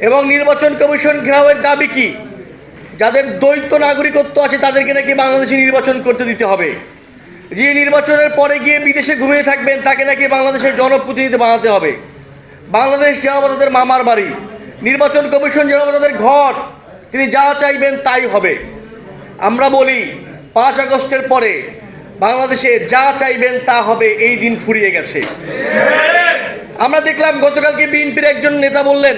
এবং নির্বাচন কমিশন ঘেরাওয়ের দাবি কি? যাদের দ্বৈত নাগরিকত্ব আছে, তাদেরকে নাকি বাংলাদেশে নির্বাচন করতে দিতে হবে। যে নির্বাচনের পরে গিয়ে বিদেশে ঘুমিয়ে থাকবেন, তাকে নাকি বাংলাদেশের জনপ্রতিনিধি বানাতে হবে। বাংলাদেশ যেন তাদের মামার বাড়ি। নির্বাচন কমিশন যেন তাদের ঘর। তিনি যা চাইবেন তাই হবে। আমরা বলি, পাঁচ আগস্টের পরে বাংলাদেশে যা চাইবেন তা হবে, এই দিন ফুরিয়ে গেছে। আমরা দেখলাম গতকালকে বিএনপির একজন নেতা বললেন,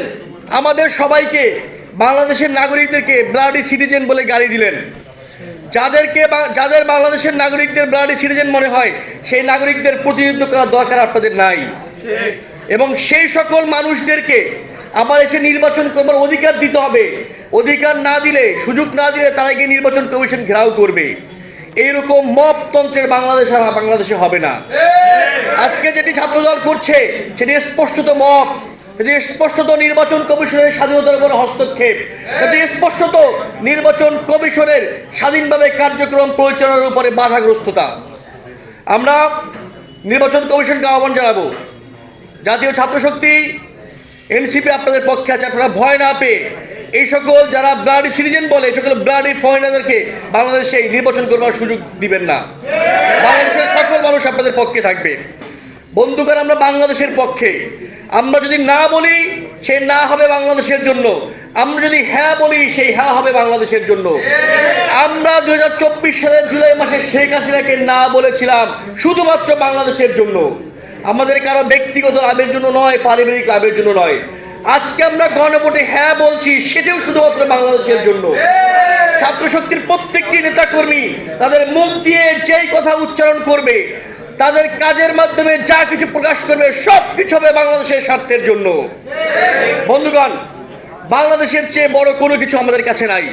আমাদের সবাইকে, বাংলাদেশের নাগরিকদেরকে ব্লাডি সিটিজেন বলে গালি দিলেন। যাদেরকে যাদের বাংলাদেশের নাগরিকদের ব্লাডি সিটিজেন মনে হয়, সেই নাগরিকদের প্রতিনিধিত্ব করার দরকার আপনাদের নাই। এবং সেই সকল মানুষদেরকে আবার এসে নির্বাচন করবার অধিকার দিতে হবে। অধিকার না দিলে, সুযোগ না দিলে তারা গিয়ে নির্বাচন কমিশন ঘেরাও করবে। এইরকম মপতন্ত্রের বাংলাদেশ আর বাংলাদেশে হবে না। আজকে যেটি ছাত্রদল করছে, সেটি স্পষ্টত মপ সেটি স্পষ্টত নির্বাচন কমিশনের স্বাধীনতার উপর হস্তক্ষেপ, সেটি স্পষ্টত নির্বাচন কমিশনের স্বাধীনভাবে কার্যক্রম পরিচালনার উপরে বাধাগ্রস্ততা। আমরা নির্বাচন কমিশনকে আহ্বান জানাব, জাতীয় ছাত্র শক্তি এনসিপি আপনাদের পক্ষে আছে, আপনারা ভয় না পেয়ে এই সকল যারা ব্লাডি সিটিজেন বলে সকল ব্লাডি ফরেনারদেরকে বাংলাদেশে নির্বাচন করবার সুযোগ দিবেন না। বাংলাদেশের মানুষ আপনাদের পক্ষে থাকবে। বন্ধুকার আমরা বাংলাদেশের পক্ষে। আমরা যদি না বলি, সে না হবে বাংলাদেশের জন্য। আমরা যদি হ্যাঁ বলি সেই হ্যাঁ হবে বাংলাদেশের জন্য। আমরা দু হাজার চব্বিশ সালের জুলাই মাসে শেখ হাসিনাকে না বলেছিলাম, শুধুমাত্র বাংলাদেশের জন্য। আমাদের কারও ব্যক্তিগত লাভের জন্য নয়, পারিবারিক লাভের জন্য নয়। আজকে আমরা গণভোটে হ্যাঁ বলছি, সেটাও শুধুমাত্র বাংলাদেশের জন্য। ছাত্র শক্তির প্রত্যেকটি নেতা কর্মী তাদের মুখ দিয়ে যেই কথা উচ্চারণ করবে, তাদের কাজের মাধ্যমে যা কিছু প্রকাশ করবে সব কিছু হবে বাংলাদেশের স্বার্থের জন্য। বন্ধুগণ, বাংলাদেশের চেয়ে বড় কোনো কিছু আমাদের কাছে নাই।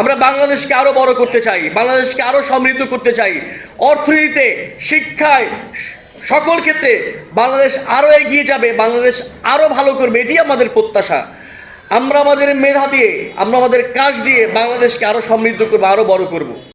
আমরা বাংলাদেশকে আরও বড় করতে চাই, বাংলাদেশকে আরও সমৃদ্ধ করতে চাই। অর্থনীতিতে, শিক্ষায়, সকল ক্ষেত্রে বাংলাদেশ আরও এগিয়ে যাবে, বাংলাদেশ আরও ভালো করবে এটি আমাদের প্রত্যাশা। আমরা আমাদের মেধা দিয়ে, আমরা আমাদের কাজ দিয়ে বাংলাদেশকে আরও সমৃদ্ধ করব, আরও বড় করব।